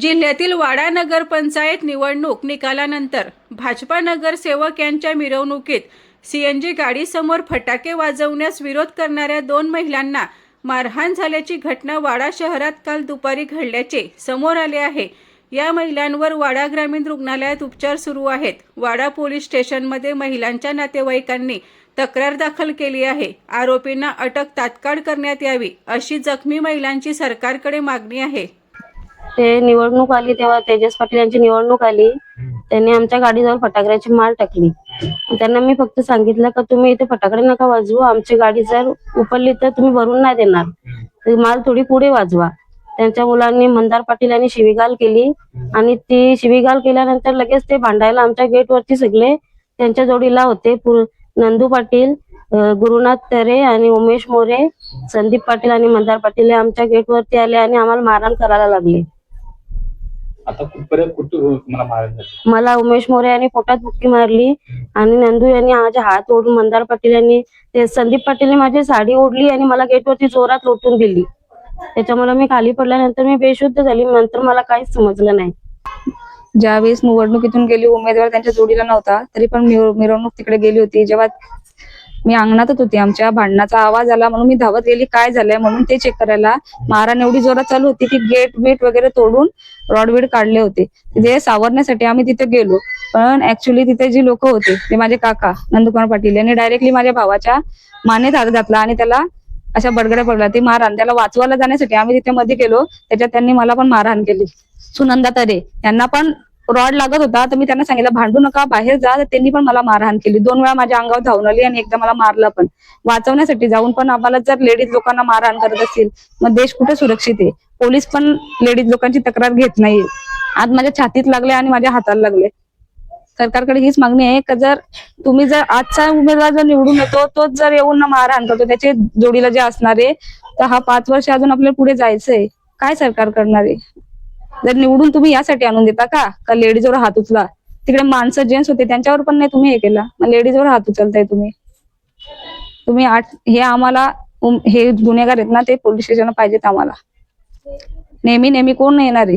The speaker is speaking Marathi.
जिल्ह्यातील वाडा नगर पंचायत निवडणूक निकालानंतर भाजपा नगरसेवक यांच्या मिरवणुकीत सीएनजी गाडीसमोर फटाके वाजवण्यास विरोध करणाऱ्या दोन महिलांना मारहाण झाल्याची घटना वाडा शहरात काल दुपारी घडल्याचे समोर आले आहे. या महिलांवर वाडा ग्रामीण रुग्णालयात उपचार सुरू आहेत. वाडा पोलीस स्टेशनमध्ये महिलांच्या नातेवाईकांनी तक्रार दाखल केली आहे. आरोपींना अटक तात्काळ करण्यात यावी अशी जखमी महिलांची सरकारकडे मागणी आहे. ते निवडणूक आली तेव्हा तेजस पाटील यांची निवडणूक आली. त्यांनी आमच्या गाडीजवळ फटाकड्याची माल टाकली. त्यांना मी फक्त सांगितलं का तुम्ही इथे फटाकडे नका वाजवू आमची गाडी जर उपडली तर तुम्ही भरून नाही देणार. माल थोडी पुढे वाजवा. त्यांच्या मुलांनी मंदार पाटील यांनी शिवीगाल केली आणि ती शिवीगाल केल्यानंतर लगेच ते भांडायला आमच्या गेटवरती सगळे त्यांच्या जोडीला होते. नंदू पाटील गुरुनाथ तरे आणि उमेश मोरे संदीप पाटील आणि मंदार पाटील हे आमच्या गेटवरती आले आणि आम्हाला मारहाण करायला लागले. आता कुठपर्यंत कुठं मारायला झाली मला उमेश मोरे यांनी पोटात बुक्की मारली आणि नंदू यांनी माझे हात ओढून मंदार पाटील यांनी ते संदीप पाटीलने माझी साडी ओढली आणि मला गेटवरती जोरात लोटून दिली. त्याच्यामुळे मी खाली पडल्यानंतर मी बेशुद्ध झाली. नंतर मला काहीच समजलं नाही. ज्यावेळेस निवडणुकीतून गेली उमेदवार त्यांच्या जोडीला नव्हता तरी पण मिर- मिरवणूक तिकडे गेली होती. जेव्हा मी अंगणातच होती. आमच्या भांडणाचा आवाज आला म्हणून मी धावत गेली. काय झालंय म्हणून ते चेक करायला. मारण एवढी जोरात चालू होती की गेट बीट वगैरे तोडून रॉडबीड काढले होते. तिथे सावरण्यासाठी आम्ही तिथे गेलो. पण ऍक्च्युली तिथे जी लोक होते ते माझे काका नंदकुमार पाटील यांनी डायरेक्टली माझ्या भावाच्या मानेत हात घातला आणि त्याला अशा बडगड्या पडला ती मारहाण त्याला वाचवायला जाण्यासाठी आम्ही तिथे मध्ये गेलो. त्याच्यात त्यांनी मला पण मारहाण केली. सुनंदा तरे यांना पण रॉड लागत होता तर मी त्यांना सांगितलं भांडू नका बाहेर जा. तर त्यांनी पण मला मारहाण केली. दोन वेळा माझ्या अंगावर धावून आली आणि एकदा मला मारलं पण. वाचवण्यासाठी जाऊन पण आम्हाला जर लेडीज लोकांना मारहाण करत असतील मग देश कुठे सुरक्षित आहे? पोलीस पण लेडीज लोकांची तक्रार घेत नाही. आज माझ्या छातीत लागले आणि माझ्या हाताला लागले. सरकारकडे हीच मागणी आहे का जर तुम्ही जर आजचा उमेदवार जर निवडून येतो तोच जर येऊन ना मारहाण करतो त्याचे जोडीला जे असणार आहे तर हा पाच वर्ष अजून आपल्याला पुढे जायचंय. काय सरकार करणार आहे? जर निवडून तुम्ही यासाठी आणून देता का? का लेडीजवर हात उचला? तिकडे माणसं जेंट्स होते त्यांच्यावर पण नाही तुम्ही हे केला. मग लेडीजवर हात उचलताय तुम्ही. तुम्ही आठ हे आम्हाला हे गुन्हेगार आहेत ना ते पोलीस स्टेशन पाहिजेत आम्हाला. नेहमी नेहमी कोण येणार आहे?